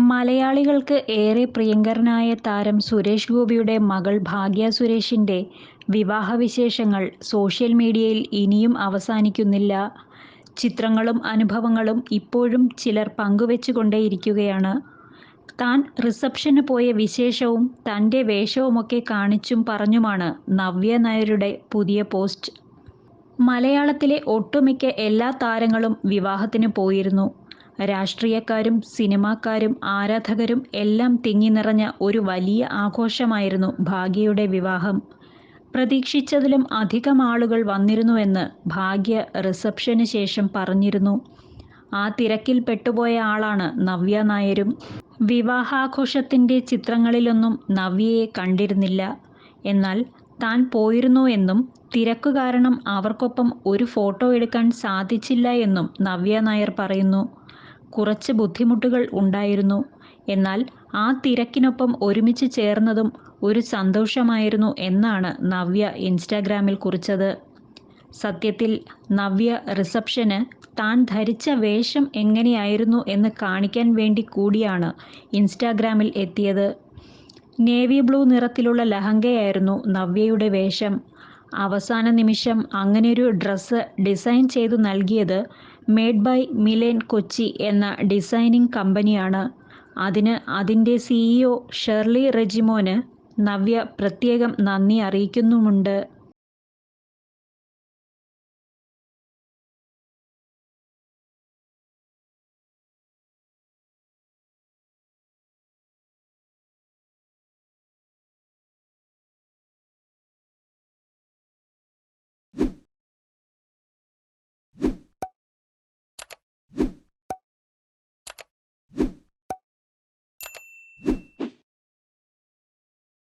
മലയാളികൾക്ക് ഏറെ പ്രിയങ്കരനായ താരം സുരേഷ് ഗോപിയുടെ മകൾ ഭാഗ്യ സുരേഷിന്റെ വിവാഹവിശേഷങ്ങൾ സോഷ്യൽ മീഡിയയിൽ ഇനിയും അവസാനിക്കുന്നില്ല. ചിത്രങ്ങളും അനുഭവങ്ങളും ഇപ്പോഴും ചിലർ പങ്കുവെച്ചുകൊണ്ടേയിരിക്കുകയാണ്. താൻ റിസപ്ഷന് പോയ വിശേഷവും തന്റെ വേഷവുമൊക്കെ കാണിച്ചും പറഞ്ഞുമാണ് നവ്യ നായരുടെ പുതിയ പോസ്റ്റ്. മലയാളത്തിലെ ഒട്ടുമിക്ക എല്ലാ താരങ്ങളും വിവാഹത്തിന് പോയിരുന്നു. രാഷ്ട്രീയക്കാരും സിനിമാക്കാരും ആരാധകരും എല്ലാം തിങ്ങി നിറഞ്ഞ ഒരു വലിയ ആഘോഷമായിരുന്നു ഭാഗ്യയുടെ വിവാഹം. പ്രതീക്ഷിച്ചതിലും അധികം ആളുകൾ വന്നിരുന്നുവെന്ന് ഭാഗ്യ റിസപ്ഷന് ശേഷം പറഞ്ഞിരുന്നു. ആ തിരക്കിൽ പെട്ടുപോയ ആളാണ് നവ്യ നായരും. വിവാഹാഘോഷത്തിന്റെ ചിത്രങ്ങളിലൊന്നും നവ്യയെ കണ്ടിരുന്നില്ല. എന്നാൽ താൻ പോയിരുന്നു എന്നും തിരക്ക് കാരണം അവർക്കൊപ്പം ഒരു ഫോട്ടോ എടുക്കാൻ സാധിച്ചില്ല എന്നും നവ്യ നായർ പറയുന്നു. കുറച്ച് ബുദ്ധിമുട്ടുകൾ ഉണ്ടായിരുന്നു. എന്നാൽ ആ തിരക്കിനൊപ്പം ഒരുമിച്ച് ചേർന്നതും ഒരു സന്തോഷമായിരുന്നു എന്നാണ് നവ്യ ഇൻസ്റ്റാഗ്രാമിൽ കുറിച്ചത്. സത്യത്തിൽ നവ്യ റിസപ്ഷന് താൻ ധരിച്ച വേഷം എങ്ങനെയായിരുന്നു എന്ന് കാണിക്കാൻ വേണ്ടി കൂടിയാണ് ഇൻസ്റ്റാഗ്രാമിൽ എത്തിയത്. നേവി ബ്ലൂ നിറത്തിലുള്ള ലഹങ്കയായിരുന്നു നവ്യയുടെ വേഷം. അവസാന നിമിഷം അങ്ങനെയൊരു ഡ്രസ്സ് ഡിസൈൻ ചെയ്തു നൽകിയത് മേഡ് ബൈ മിലേൻ കൊച്ചി എന്ന ഡിസൈനിംഗ് കമ്പനിയാണ്. അതിന് അതിന്റെ സിഇഒ ഷെർലി റെജിമോന് നവ്യ പ്രത്യേകം നന്ദി അറിയിക്കുന്നുമുണ്ട്.